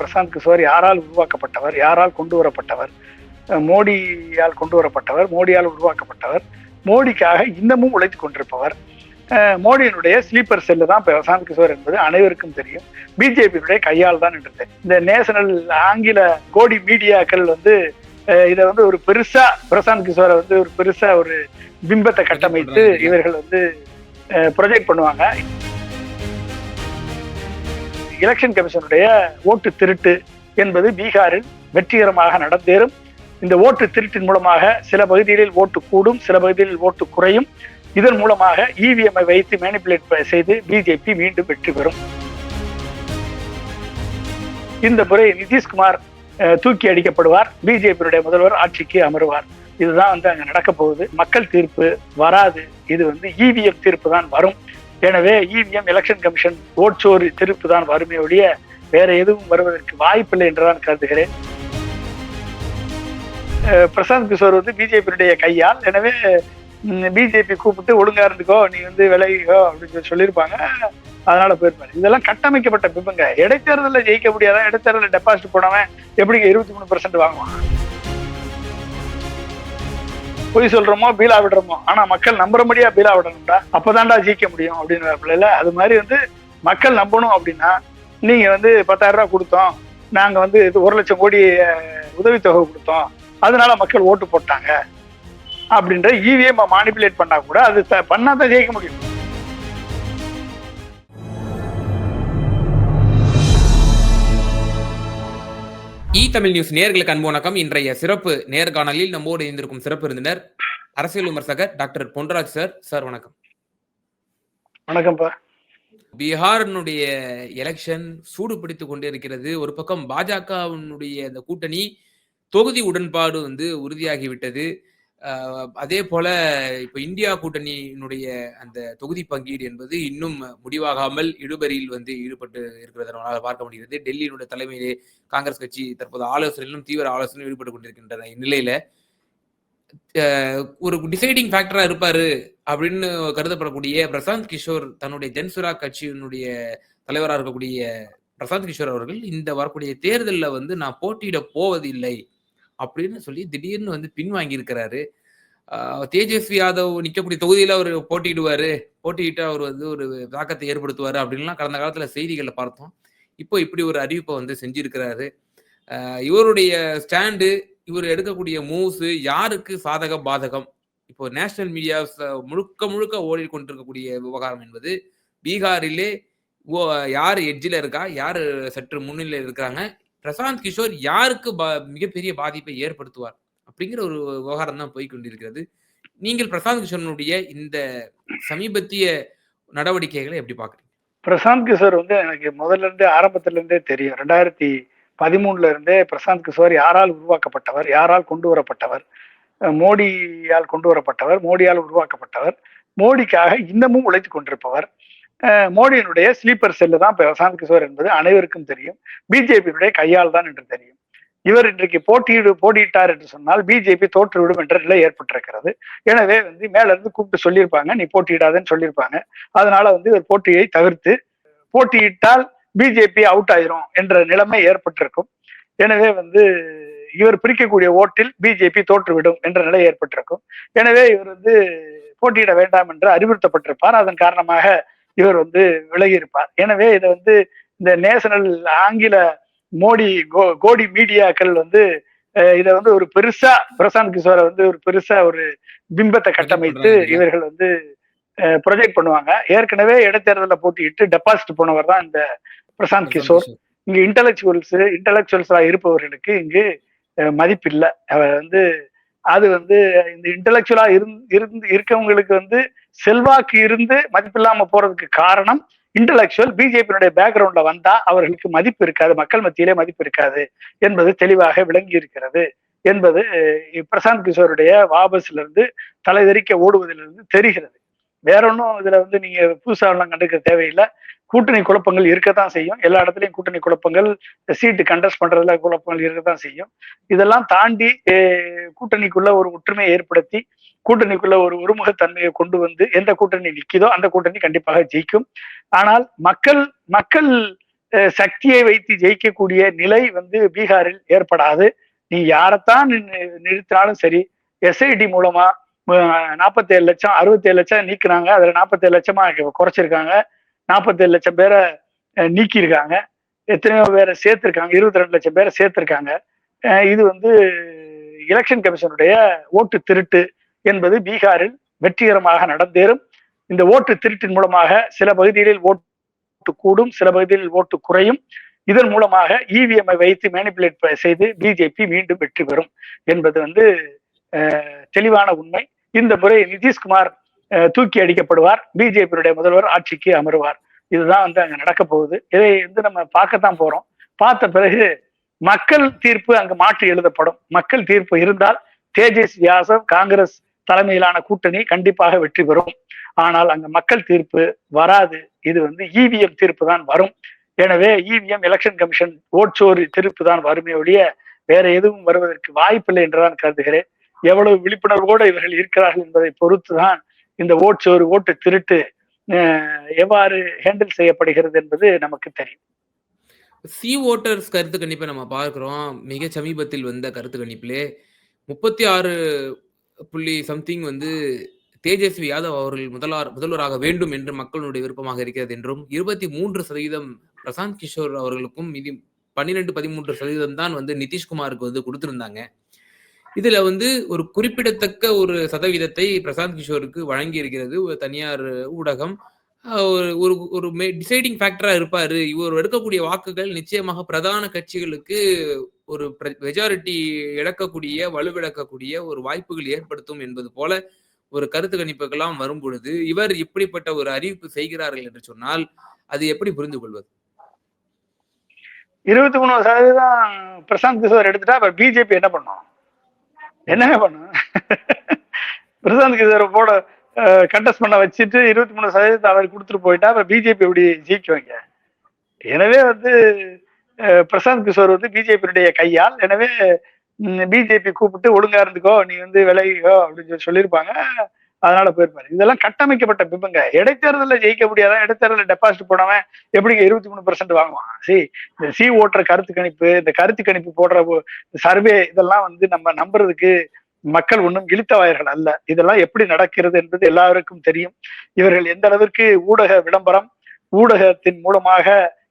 பிரசாந்த் கிஷோர் யாரால் உருவாக்கப்பட்டவர் யாரால் கொண்டு வரப்பட்டவர் மோடியால் கொண்டு வரப்பட்டவர் மோடியால் உருவாக்கப்பட்டவர் மோடிக்காக இன்னமும் உழைத்து கொண்டிருப்பவர். மோடியினுடைய ஸ்லீப்பர் செல்லு தான் பிரசாந்த் கிஷோர் என்பது அனைவருக்கும் தெரியும். பிஜேபியினுடைய கையால் தான் என்று தெரியும் இந்த நேஷனல் ஆங்கில கோடி மீடியாக்கள் வந்து இதை வந்து ஒரு பெருசா பிரசாந்த் கிஷோரை வந்து ஒரு பெருசா ஒரு பிம்பத்தை கட்டமைத்து இவர்கள் வந்து ப்ரொஜெக்ட் பண்ணுவாங்க. எலெக்ஷன் கமிஷனுடைய ஓட்டு திருட்டு என்பது பீகாரில் வெற்றிகரமாக நடந்தேறும். இந்த ஓட்டு திருட்டின் மூலமாக சில பகுதிகளில் ஓட்டு கூடும் சில பகுதிகளில் ஓட்டு குறையும். இதன் மூலமாக இவிஎம்ஐ வைத்து மேனிப்புலேட் செய்து பிஜேபி மீண்டும் வெற்றி பெறும். இந்த முறை நிதிஷ்குமார் தூக்கி அடிக்கப்படுவார். பிஜேபியுடைய முதல்வர் ஆட்சிக்கு அமருவார். இதுதான் வந்து அங்க நடக்க போகுது. மக்கள் தீர்ப்பு வராது. இது வந்து இவிஎம் தீர்ப்பு தான் வரும். எனவே இவிஎம் எலெக்ஷன் கமிஷன் ஓட்சோறு தீர்ப்பு தான் வருமே ஒழிய வேற எதுவும் வருவதற்கு வாய்ப்பில்லை என்றுதான் கருதுகிறேன். பிரசாந்த் கிஷோர் வந்து பிஜேபியுடைய கையால் எனவே பிஜேபி கூப்பிட்டு ஒழுங்கா இருந்துக்கோ நீ வந்து விலகிக்கோ அப்படின்னு சொல்லி சொல்லியிருப்பாங்க. அதனால போயிருப்பாரு. இதெல்லாம் கட்டமைக்கப்பட்ட பிம்பங்க இடைத்தேர்தலில் ஜெயிக்க முடியாதான் இடைத்தேர்தலில் டெபாசிட் போனவன் எப்படிங்க இருபத்தி மூணு பர்சன்ட் வாங்குவான்? பொய் சொல்றோமோ பீலா விடுறோமோ ஆனா மக்கள் நம்புறபடியா பீலா விடணும்டா. அப்பதான்டா ஜெயிக்க முடியும் அப்படின்னு இல்ல அது மாதிரி வந்து மக்கள் நம்பணும் அப்படின்னா நீங்க வந்து பத்தாயிரம் ரூபாய் கொடுத்தோம். நாங்க வந்து இது ஒரு லட்சம் கோடி உதவித்தொகை கொடுத்தோம். அதனால மக்கள் ஓட்டு போட்டாங்க. அப்படின்ற இவிஎம் மானிப்புலேட் பண்ணா கூட அது பண்ணா தான் ஜெயிக்க முடியும். தமிழ் நியூஸ் நேர்களுக்கு அன்பு வணக்கம். இன்றைய சிறப்பு நேர்காணலில் நம்மோடு இணைந்திருக்கும் சிறப்பு விருந்தினர் அரசியல் விமர்சகர் டாக்டர் பொன்ராஜ் சார். சார் வணக்கம். வணக்கம்ப்பா. பீகாரினுடைய எலெக்ஷன் சூடு பிடித்துக் கொண்டே இருக்கிறது ஒரு பக்கம் பாஜகவினுடைய அந்த கூட்டணி தொகுதி உடன்பாடு வந்து உறுதியாகிவிட்டது. அதே போல இப்ப இந்தியா கூட்டணியினுடைய அந்த தொகுதி பங்கீடு என்பது இன்னும் முடிவாகாமல் இழுபறியில் வந்து ஈடுபட்டு இருக்கிறத நம்மளால் பார்க்க முடிகிறது. டெல்லியினுடைய தலைமையிலே காங்கிரஸ் கட்சி தற்போது ஆலோசனையிலும் தீவிர ஆலோசனையும் ஈடுபட்டு கொண்டிருக்கின்றன இந்நிலையில. ஒரு டிசைடிங் ஃபேக்டரா இருப்பாரு அப்படின்னு கருதப்படக்கூடிய பிரசாந்த் கிஷோர் தன்னுடைய ஜன்சுரா கட்சியினுடைய தலைவராக இருக்கக்கூடிய பிரசாந்த் கிஷோர் அவர்கள் இந்த வரக்கூடிய தேர்தலில் வந்து நான் போட்டியிட போவதில்லை அப்படின்னு சொல்லி திடீர்னு வந்து பின் வாங்கியிருக்கிறாரு. தேஜஸ்வி யாதவ் நிற்கக்கூடிய தொகுதியில் அவர் போட்டியிடுவாரு. போட்டியிட்டு அவர் வந்து ஒரு தாக்கத்தை ஏற்படுத்துவார் அப்படின்லாம் கடந்த காலத்தில் செய்திகளை பார்த்தோம். இப்போ இப்படி ஒரு அறிவிப்பை வந்து செஞ்சிருக்கிறாரு. இவருடைய ஸ்டாண்டு இவர் எடுக்கக்கூடிய மூவ்ஸு யாருக்கு சாதக பாதகம்? இப்போ நேஷனல் மீடியாஸ் முழுக்க முழுக்க ஓடிக்கொண்டிருக்கக்கூடிய விவகாரம் என்பது பீகாரிலே ஓ- யார் எட்ஜில் இருக்கா? யார் சற்று முன்னிலையில் இருக்கிறாங்க? பிரசாந்த் கிஷோர் யாருக்கு பா- மிகப்பெரிய பாதிப்பை ஏற்படுத்துவார்? அப்படிங்கிற ஒரு விவகாரம் தான் போய் கொண்டிருக்கிறது நீங்கள் பிரசாந்த் கிஷோரனுடைய இந்த சமீபத்திய நடவடிக்கைகளை எப்படி பாக்குறீங்க பிரசாந்த் கிஷோர் வந்து எனக்கு முதல்ல இருந்தே ஆரம்பத்துல இருந்தே தெரியும். ரெண்டாயிரத்தி பதிமூணுல இருந்தே பிரசாந்த் கிஷோர் யாரால் உருவாக்கப்பட்டவர் யாரால் கொண்டு வரப்பட்டவர் மோடியால் கொண்டு வரப்பட்டவர் மோடியால் உருவாக்கப்பட்டவர் மோடிக்காக இன்னமும் உழைத்து கொண்டிருப்பவர். மோடியினுடைய ஸ்லீப்பர் செல்லு தான் இப்போ பிரசாந்த் கிஷோர் என்பது அனைவருக்கும் தெரியும். பிஜேபியினுடைய கையால் தான் என்று தெரியும். இவர் இன்றைக்கு போட்டியிடு போட்டியிட்டார் என்று சொன்னால் பிஜேபி தோற்றுவிடும் என்ற நிலை ஏற்பட்டிருக்கிறது. எனவே வந்து மேல இருந்து கூப்பிட்டு சொல்லியிருப்பாங்க நீ போட்டியிடாதன்னு சொல்லியிருப்பாங்க. அதனால வந்து இவர் போட்டியை தவிர்த்து போட்டியிட்டால் பிஜேபி அவுட் ஆயிரும் என்ற நிலைமை ஏற்பட்டிருக்கும். எனவே வந்து இவர் பிரிக்கக்கூடிய ஓட்டில் பிஜேபி தோற்றுவிடும் என்ற நிலை ஏற்பட்டிருக்கும். எனவே இவர் வந்து போட்டியிட வேண்டாம் என்று அறிவுறுத்தப்பட்டிருப்பார். அதன் காரணமாக இவர் வந்து விலகி இருப்பார் எனவே இதை வந்து இந்த நேஷனல் ஆங்கில மோடி கோ- கோடி மீடியாக்கள் வந்து இதை வந்து ஒரு பெருசா பிரசாந்த் கிஷோரை வந்து ஒரு பெருசா ஒரு பிம்பத்தை கட்டமைத்து. இவர்கள் வந்து ப்ரொஜெக்ட் பண்ணுவாங்க. ஏற்கனவே இடைத்தேர்தலில் போட்டியிட்டு டெபாசிட் போனவர் தான் இந்த பிரசாந்த் கிஷோர். இங்கு இன்டலெக்சுவல்ஸ் இன்டலெக்சுவல்ஸா இருப்பவர்களுக்கு இங்கு மதிப்பில்லை. அவர் வந்து அது வந்து இந்த இன்டலெக்சுவலா இருந்து இருக்கவங்களுக்கு வந்து செல்வாக்கு இருந்து மதிப்பில்லாம போறதுக்கு காரணம் இன்டலெக்சுவல் பிஜேபியினுடைய பேக்ரவுண்ட்ல வந்தா அவர்களுக்கு மதிப்பு இருக்காது மக்கள் மத்தியிலே மதிப்பு இருக்காது என்பது தெளிவாக விளங்கி இருக்கிறது என்பது பிரசாந்த் கிஷோருடைய வாபஸ்ல இருந்து தலைதெறிக்க ஓடுவதிலிருந்து தெரிகிறது. வேற ஒன்றும் இதுல வந்து நீங்க புதுசா எல்லாம் கண்டுக்க தேவையில்லை. கூட்டணி குழப்பங்கள் இருக்கத்தான் செய்யும். எல்லா இடத்துலையும் கூட்டணி குழப்பங்கள் சீட்டு கண்டஸ்ட் பண்றதுல குழப்பங்கள் இருக்கத்தான் செய்யும். இதெல்லாம் தாண்டி கூட்டணிக்குள்ளே கூட்டணிக்குள்ள ஒரு ஒற்றுமையை ஏற்படுத்தி கூட்டணிக்குள்ள ஒரு ஒருமுகத்தன்மையை கொண்டு வந்து எந்த கூட்டணி நிற்கிதோ அந்த கூட்டணி கண்டிப்பாக ஜெயிக்கும். ஆனால் மக்கள் மக்கள் சக்தியை வைத்து ஜெயிக்கக்கூடிய நிலை வந்து பீகாரில் ஏற்படாது. நீ யாரைத்தான் நிறுத்தினாலும் சரி எஸ்ஐடி மூலமா நாற்பத்தேழு லட்சம் அறுபத்தேழு லட்சம் நீக்குனாங்க அதுல நாற்பத்தேழு லட்சமா குறைச்சிருக்காங்க. நாற்பத்தேழு லட்சம் பேரை நீக்கியிருக்காங்க. எத்தனையோ பேரை சேர்த்திருக்காங்க. இருபத்தி ரெண்டு லட்சம் பேரை சேர்த்திருக்காங்க. இது வந்து எலெக்ஷன் கமிஷனுடைய ஓட்டு திருட்டு என்பது பீகாரில் வெற்றிகரமாக நடந்தேறும். இந்த ஓட்டு திருட்டின் மூலமாக சில பகுதிகளில் ஓட்டு கூடும் சில பகுதிகளில் ஓட்டு குறையும். இதன் மூலமாக இவிஎம்ஐ வைத்து மேனிப்புலேட் செய்து பிஜேபி மீண்டும் வெற்றி பெறும் என்பது வந்து தெளிவான உண்மை. இந்த முறை நிதிஷ்குமார் தூக்கி அடிக்கப்படுவார். பிஜேபியுடைய முதல்வர் ஆட்சிக்கு அமருவார். இதுதான் வந்து அங்க நடக்க போகுது. இதை வந்து நம்ம பார்க்கத்தான் போறோம். பார்த்த பிறகு மக்கள் தீர்ப்பு அங்கு மாற்றி எழுதப்படும். மக்கள் தீர்ப்பு இருந்தால் தேஜஸ் யாசவ் காங்கிரஸ் தலைமையிலான கூட்டணி கண்டிப்பாக வெற்றி பெறும். ஆனால் அங்க மக்கள் தீர்ப்பு வராது. இது வந்து இவிஎம் தீர்ப்பு தான் வரும். எனவே இவிஎம் எலெக்ஷன் கமிஷன் ஓட்சோறு தீர்ப்பு தான் வருமே ஒழிய வேற எதுவும் வருவதற்கு வாய்ப்பில்லை என்றுதான் கருதுகிறேன். எவ்வளவு விழிப்புணர்வோடு இவர்கள் இருக்கிறார்கள் என்பதை பொறுத்துதான் இந்த ஓட்சோறு ஓட்டு திருட்டு அஹ், எவ்வாறு ஹேண்டில் செய்யப்படுகிறது என்பது நமக்கு தெரியும். சி ஓட்டர்ஸ் கருத்து கணிப்பை நம்ம பார்க்கிறோம். மிக சமீபத்தில் வந்த கருத்து கணிப்பிலே முப்பத்தி ஆறு புள்ளி சம்திங் வந்து தேஜஸ்வி யாதவ் அவர்கள் முதல்வர் முதல்வராக வேண்டும் என்று மக்களுடைய விருப்பமாக இருக்கிறது என்றும் இருபத்தி மூன்று சதவீதம் பிரசாந்த் கிஷோர் அவர்களுக்கும் மீதி பன்னிரெண்டு பதிமூன்று சதவீதம் தான் வந்து நிதிஷ்குமாருக்கு வந்து கொடுத்திருந்தாங்க. இதுல வந்து ஒரு குறிப்பிடத்தக்க ஒரு சதவீதத்தை பிரசாந்த் கிஷோருக்கு வழங்கி இருக்கிறது ஒரு தனியார் ஊடகம். ஒரு ஒரு ஒரு டிசைடிங் ஃபேக்டரா இருப்பாரு. இவர் எடுக்கக்கூடிய வாக்குகள் நிச்சயமாக பிரதான கட்சிகளுக்கு ஒரு மெஜாரிட்டி இழக்கக்கூடிய வலுவிழக்கக்கூடிய ஒரு வாய்ப்புகள் ஏற்படுத்தும் என்பது போல ஒரு கருத்து கணிப்புக்கெல்லாம் வரும் பொழுது இவர் இப்படிப்பட்ட ஒரு அறிவிப்பு செய்கிறார்கள் என்று சொன்னால் அது எப்படி புரிந்து கொள்வது? இருபத்தி மூணு சதவீதம் பிரசாந்த் கிஷோர் எடுத்துட்டா பிஜேபி என்ன பண்ணும்? என்னங்க பண்ணும் பிரசாந்த் கிஷோரை போட கண்டஸ்ட் பண்ண வச்சுட்டு இருபத்தி மூணு சதவீதத்தை அவர் கொடுத்துட்டு போயிட்டா அப்ப பிஜேபி எப்படி ஜெயிக்குவாங்க எனவே வந்து பிரசாந்த் கிஷோர் வந்து பிஜேபியினுடைய கையால் எனவே பிஜேபி கூப்பிட்டு ஒழுங்கா இருந்துக்கோ நீ வந்து விலகிக்கோ அப்படின்னு சொல்லி சொல்லியிருப்பாங்க. அதனால போயிருப்பாரு. இதெல்லாம் கட்டமைக்கப்பட்ட பிம்பங்க. இடைத்தேர்தலில் ஜெயிக்க முடியாதான் இடைத்தேர்தலில் டெபாசிட் போனவன் எப்படிங்க இருபத்தி மூணு பர்சன்ட் வாங்குவான்? சரி இந்த சி ஓட்டுற கருத்து கணிப்பு இந்த கருத்து கணிப்பு போடுற சர்வே இதெல்லாம் வந்து நம்ம நம்புறதுக்கு மக்கள் ஒன்றும் இழுத்தவாயர்கள் அல்ல. இதெல்லாம் எப்படி நடக்கிறது என்பது எல்லாருக்கும் தெரியும். இவர்கள் எந்த அளவிற்கு ஊடக விளம்பரம் ஊடகத்தின் மூலமாக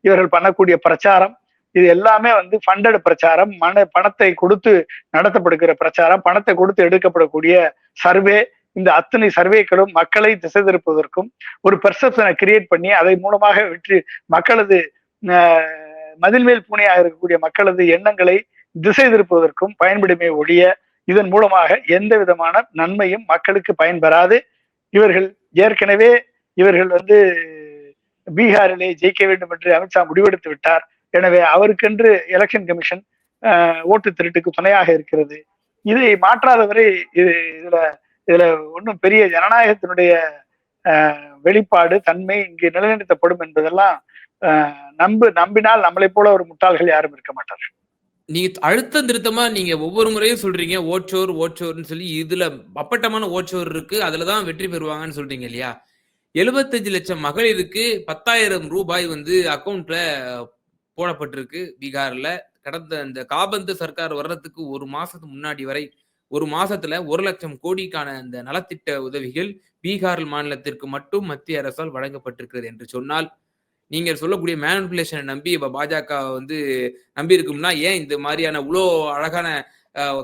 இவர்கள் பண்ணக்கூடிய பிரச்சாரம் இது எல்லாமே வந்து ஃபண்டட் பிரச்சாரம் மன பணத்தை கொடுத்து நடத்தப்படுகிற பிரச்சாரம் பணத்தை கொடுத்து எடுக்கப்படக்கூடிய சர்வே இந்த அத்தனை சர்வேக்களும் மக்களை திசை திருப்பதற்கும் ஒரு பெர்செப்ஷனை கிரியேட் பண்ணி அதை மூலமாக வெற்றி மக்களது ஆஹ், மதில் மேல் பூனையாக இருக்கக்கூடிய மக்களது எண்ணங்களை திசை திருப்புவதற்கும் பயன்படுமே ஒழிய இதன் மூலமாக எந்த விதமான நன்மையும் மக்களுக்கு பயன்பெறாது. இவர்கள் ஏற்கனவே இவர்கள் வந்து பீகாரிலே ஜெயிக்க வேண்டும் என்று அமித்ஷா முடிவெடுத்து விட்டார். எனவே அவருக்கென்று எலெக்ஷன் கமிஷன் ஓட்டு திருட்டுக்கு துணையாக இருக்கிறது. இதை மாற்றாதவரை இது இதுல இதுல ஒன்றும் பெரிய ஜனநாயகத்தினுடைய வெளிப்பாடு தன்மை இங்கு நிலைநிறுத்தப்படும் என்பதெல்லாம் நம்பு நம்பினால் நம்மளை போல ஒரு முட்டாள்கள் யாரும் இருக்க மாட்டார்கள். நீங்க அழுத்தம் திருத்தமா நீங்க ஒவ்வொரு முறையும் சொல்றீங்க ஓச்சோர் ஓச்சோர்னு சொல்லி இதுல அப்பட்டமான ஓச்சோர் இருக்கு அதுலதான் வெற்றி பெறுவாங்கன்னு சொல்றீங்க இல்லையா? எழுபத்தஞ்சு லட்சம் மகளிருக்கு பத்தாயிரம் ரூபாய் வந்து அக்கௌண்ட்ல போடப்பட்டிருக்கு பீகார்ல. கடந்த இந்த காபந்து சர்க்கார் வர்றதுக்கு ஒரு மாசத்துக்கு முன்னாடி வரை ஒரு மாசத்துல ஒரு லட்சம் கோடிக்கான இந்த நலத்திட்ட உதவிகள் பீகார் மாநிலத்திற்கு மட்டும் மத்திய அரசால் வழங்கப்பட்டிருக்கிறது என்று சொன்னால் நீங்க சொல்லக்கூடிய மேனிபுலேஷனை நம்பி இப்ப பாஜக வந்து நம்பி இருக்கும்னா ஏன் இந்த மாதிரியான இவ்வளோ அழகான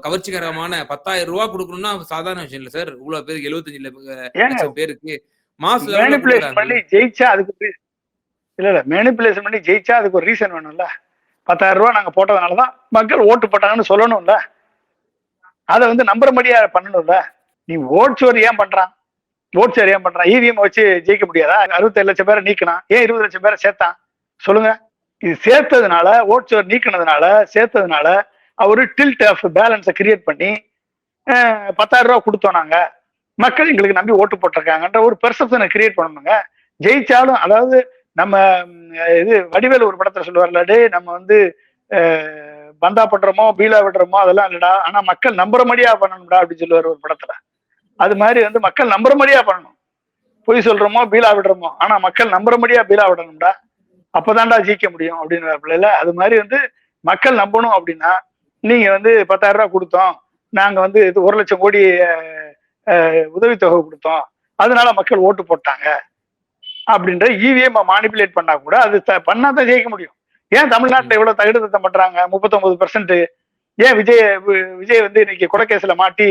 கவர்ச்சிகரமான பத்தாயிரம் ரூபாய் கொடுக்கணும்னா சாதாரண விஷயம் இல்ல சார். இவ்வளவு பேருக்கு எழுபத்தஞ்சு பேருக்கு மாச ஜெயிச்சா அதுக்கு இல்ல இல்ல மேனிப்புலேஷன் பண்ணி ஜெயிச்சா அதுக்கு ஒரு ரீசன் வேணும்ல. பத்தாயிரம் ரூபாய் நாங்க போட்டதுனாலதான் மக்கள் ஓட்டு போட்டாங்கன்னு சொல்லணும்ல. அதை வந்து நம்புறபடியா பண்ணணும்ல? நீ ஓட் சோர் ஏன் பண்றான்? ஓட் சோர் ஏன் பண்றான்? இவிஎம் வச்சு ஜெயிக்க முடியாதா? அறுபத்தேழு லட்சம் பேரை நீக்கினான். ஏன் இருபது லட்சம் பேரை சேர்த்தான்? சொல்லுங்க. இது சேர்த்ததுனால ஓட் சோர் நீக்கினதுனால சேர்த்ததுனால அவரு டில்ட் ஆஃப் பேலன்ஸை கிரியேட் பண்ணி பத்தாயிரம் ரூபா கொடுத்தோம் நாங்க. மக்கள் எங்களுக்கு நம்பி ஓட்டு போட்டிருக்காங்கன்ற ஒரு பெர்செப்ஷனை கிரியேட் பண்ணணுங்க. ஜெயிச்சாலும் அதாவது நம்ம இது வடிவேலு ஒரு படத்துல சொல்லுவார்லாடு நம்ம வந்து பந்தா பண்றோமோ பீலா விடுறோமோ அதெல்லாம் இல்லடா. ஆனா மக்கள் நம்புற மாதிரியா பண்ணணும்டா அப்படின்னு சொல்லுவார் ஒரு படத்துல. அது மாதிரி வந்து மக்கள் நம்புற மாதிரியா பண்ணணும். பொய் சொல்றோமோ பீலா விடுறோமோ ஆனா மக்கள் நம்புற மாதிரியா பீலா விடணும்டா. அப்பதான்டா ஜெயிக்க முடியும் அப்படின்னு அது மாதிரி வந்து மக்கள் நம்பணும் அப்படின்னா நீங்க வந்து பத்தாயிரம் ரூபாய் கொடுத்தோம். நாங்க வந்து இது ஒரு லட்சம் கோடி உதவித்தொகை கொடுத்தோம். அதனால மக்கள் ஓட்டு போட்டாங்க. அப்படின்ற இவிஎம் மானிப்புலேட் பண்ணா கூட அது பண்ணா தான் ஜெயிக்க முடியும். ஏன் தமிழ்நாட்டுல இவ்வளவு தகுடு தத்தம் பண்றாங்க? முப்பத்தொன்பது பர்சன்ட் ஏன் விஜய் விஜய் வந்து இன்னைக்கு கொலைகேஸ்ல மாட்டி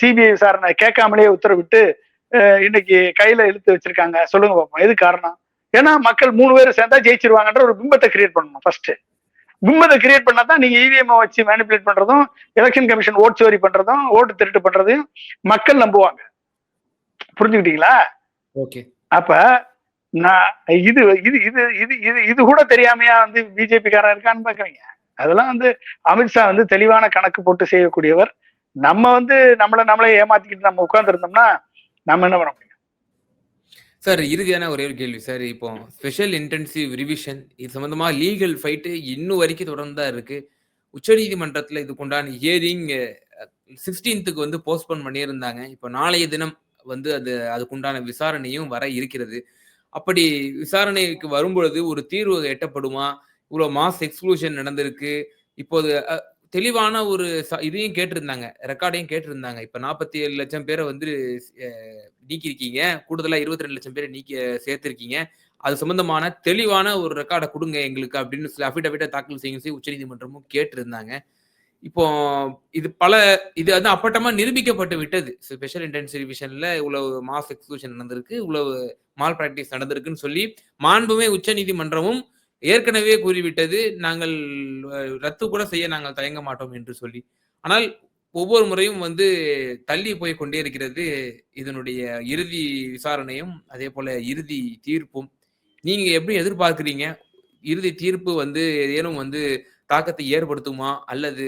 சிபிஐ விசாரணை கேட்காமலே உத்தரவிட்டு இன்னைக்கு கையில இழுத்து வச்சிருக்காங்க? சொல்லுங்க பாப்போம். எது காரணம்? ஏன்னா மக்கள் மூணு பேர் சேர்ந்தா ஜெயிச்சிருவாங்கன்ற ஒரு பிம்பத்தை கிரியேட் பண்ணணும் ஃபர்ஸ்ட் பிம்பத்தை கிரியேட் பண்ணா தான் நீங்க இவிஎம் வச்சு மேனிபுலேட் பண்றதும் எலெக்ஷன் கமிஷன் ஓட் சோரி பண்றதும் ஓட்டு திருட்டு பண்றதையும் மக்கள் நம்புவாங்க. புரிஞ்சுக்கிட்டீங்களா? ஓகே அப்ப நான் இது இது இது இது இது இது கூட தெரியாமையா வந்து பிஜேபி இருக்கான்னு பாக்குறீங்க. அதெல்லாம் வந்து அமித்ஷா வந்து தெளிவான கணக்கு போட்டு செய்யக்கூடியவர். நம்ம வந்து நம்மளை நம்மளே ஏமாத்திக்கிட்டு நம்ம உட்கார்ந்துருந்தோம்னா நம்ம என்ன பண்ண முடியும்? சார் இறுதியான ஒரே ஒரு கேள்வி சார். இப்போ ஸ்பெஷல் இன்டென்சிவ் ரிவிஷன் இது சம்பந்தமா லீகல் ஃபைட்டு இன்னும் வரைக்கும் தொடர்ந்து தான் இருக்கு. உச்சநீதிமன்றத்துல இதுக்குண்டான ஹியரிங் சிக்ஸ்டீன்த்துக்கு வந்து போஸ்ட்போன் பண்ணியிருந்தாங்க. இப்போ நாளைய தினம் வந்து அது அதுக்குண்டான விசாரணையும் வர இருக்கிறது. அப்படி விசாரணைக்கு வரும்பொழுது ஒரு தீர்வு எட்டப்படுமா? இவ்வளோ மாஸ் எக்ஸ்க்ளூஷன் நடந்திருக்கு. இப்போது தெளிவான ஒரு ச- இதையும் கேட்டிருந்தாங்க ரெக்கார்டையும் கேட்டிருந்தாங்க. இப்போ நாற்பத்தி ஏழு லட்சம் பேரை வந்து நீக்கியிருக்கீங்க. கூடுதலா இருபத்தி ரெண்டு லட்சம் பேரை நீக்கி சேர்த்திருக்கீங்க. அது சம்பந்தமான தெளிவான ஒரு ரெக்கார்டை கொடுங்க எங்களுக்கு அப்படின்னு சொல்லி அஃபிடவிட்டை தாக்கல் செய்யும் சொல்லி உச்சநீதிமன்றமும் கேட்டிருந்தாங்க. இப்போ இது பல இது வந்து அப்பட்டமா நிரூபிக்கப்பட்டு விட்டது. ஸ்பெஷல் இன்டென்சிவ் ரிவிஷன்ல இவ்வளவு மாஸ் எக்ஸ்க்ளூஷன் நடந்திருக்கு இவ்வளவு மால் பிராக்டிஸ் நடந்திருக்குன்னு சொல்லி மாண்புமே உச்சநீதிமன்றமும் ஏற்கனவே கூறிவிட்டது நாங்கள் ரத்து கூட செய்ய நாங்கள் தயங்க மாட்டோம் என்று சொல்லி. ஆனால் ஒவ்வொரு முறையும் வந்து தள்ளி போய் கொண்டே இருக்கிறது இதனுடைய இறுதி விசாரணையும் அதே போல இறுதி தீர்ப்பும். நீங்க எப்படி எதிர்பார்க்குறீங்க? இறுதி தீர்ப்பு வந்து ஏனும் வந்து தாக்கத்தை ஏற்படுத்துமா? அல்லது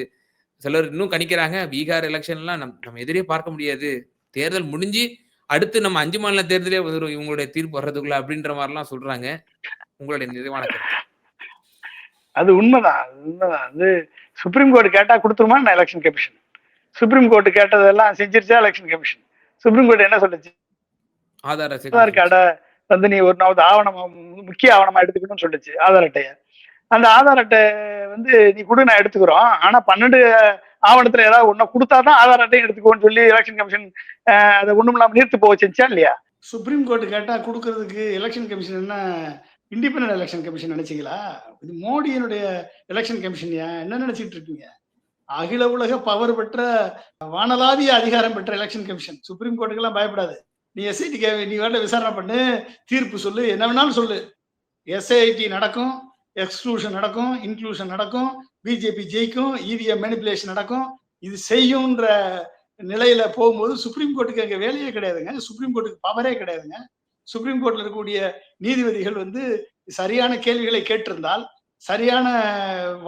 சிலர் இன்னும் கணிக்கிறாங்க. பீகார் எலெக்ஷன்லாம் நம் நம்ம எதிரே பார்க்க முடியாது. தேர்தல் முடிஞ்சு அடுத்து நம்ம அஞ்சு மாநில தேர்தலே வந்துடும் இவங்களுடைய தீர்ப்பு வர்றதுக்குள்ள அப்படின்ற மாதிரிலாம் சொல்றாங்க. உங்களுடைய கருத்து. அது உண்மைதான். உண்மைதான். அது சுப்ரீம் கோர்ட் கேட்டா கொடுத்துருமா? நான் எலெக்ஷன் கமிஷன் சுப்ரீம் கோர்ட் கேட்டதெல்லாம் செஞ்சிருச்சா? எலெக்ஷன் கமிஷன் சுப்ரீம் கோர்ட் என்ன சொல்லுச்சு? ஆதார. கார்டை வந்து நீ ஒரு நாவது ஆவணமா முக்கிய ஆவணமா எடுத்துக்கணும்னு சொல்லுச்சு. ஆதார் அட்டைய. அந்த ஆதார் அட்டை வந்து நீ கொடு நான் எடுத்துக்கிறோம். ஆனா பன்னெண்டு ஆவணத்துல ஏதாவது ஒண்ணு கொடுத்தாதான் ஆதார் அட்டையும் எடுத்துக்கோன்னு சொல்லி எலெக்ஷன் கமிஷன் அதை ஒண்ணும் இல்லாம நீர்த்து போக வச்சுச்சா இல்லையா? சுப்ரீம் கோர்ட் கேட்டா கொடுக்கறதுக்கு எலெக்ஷன் கமிஷன் என்ன இண்டிபெண்டன்ட் எலெக்ஷன் கமிஷன் நினைச்சீங்களா? இது மோடியினுடைய எலெக்ஷன் கமிஷன் என்ன நினைச்சிட்டு இருக்கீங்க? அகில உலக பவர் பெற்ற வானலாவிய அதிகாரம் பெற்ற எலெக்ஷன் கமிஷன் சுப்ரீம் கோர்ட்டுக்கெல்லாம் பயப்படாது. நீ எஸ்ஐடி நீ வேண்ட விசாரணை பண்ணு தீர்ப்பு சொல்லு என்ன வேணாலும் சொல்லு. எஸ்ஐடி நடக்கும். எக்ஸ்க்ளூஷன் நடக்கும் இன்க்ளூஷன் நடக்கும் பிஜேபி ஜெயிக்கும் இவிஎம் மேனிப்புலேஷன் நடக்கும். இது செய்யும்ன்ற நிலையில போகும்போது சுப்ரீம் கோர்ட்டுக்கு அங்கே வேலையே கிடையாதுங்க. சுப்ரீம் கோர்ட்டுக்கு பவரே கிடையாதுங்க. சுப்ரீம் கோர்ட்ல இருக்கக்கூடிய நீதிபதிகள் வந்து சரியான கேள்விகளை கேட்டிருந்தால் சரியான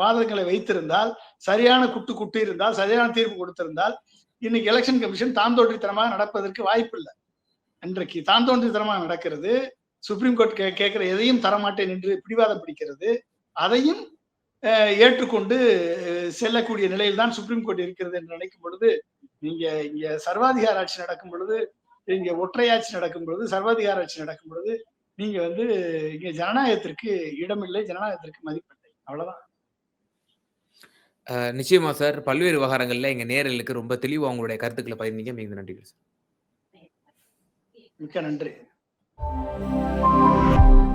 வாதங்களை வைத்திருந்தால் சரியான குட்டு குட்டு இருந்தால் சரியான தீர்ப்பு கொடுத்திருந்தால் இன்னைக்கு எலெக்ஷன் கமிஷன் தாந்தோன்றித்தனமாக நடப்பதற்கு வாய்ப்பு இல்லை இன்றைக்கு தாந்தோன்றித்தனமாக நடக்கிறது. சுப்ரீம் கோர்ட் கே கேட்கிற எதையும் தரமாட்டேன் என்று பிடிவாதம் பிடிக்கிறது. அதையும் ஏற்றுக்கொண்டு செல்லக்கூடிய நிலையில் தான் சுப்ரீம் கோர்ட் இருக்கிறது என்று நினைக்கும் பொழுது நீங்க இங்க சர்வாதிகார ஆட்சி நடக்கும் பொழுது இங்க ஒற்றையாட்சி நடக்கும் பொழுது சர்வாதிகார ஆட்சி நடக்கும் பொழுது நீங்க வந்து இங்க ஜனநாயகத்திற்கு இடமில்லை ஜனநாயகத்திற்கு மதிப்பில்லை. அவ்வளவுதான். அஹ், நிச்சயமா சார். பல்வேறு விவகாரங்கள்ல எங்க நேரலுக்கு ரொம்ப தெளிவா உங்களுடைய கருத்துக்களை பகிர்ந்தீங்க. மிகுந்த நன்றிகள் சார். மிக்க நன்றி. Thank you.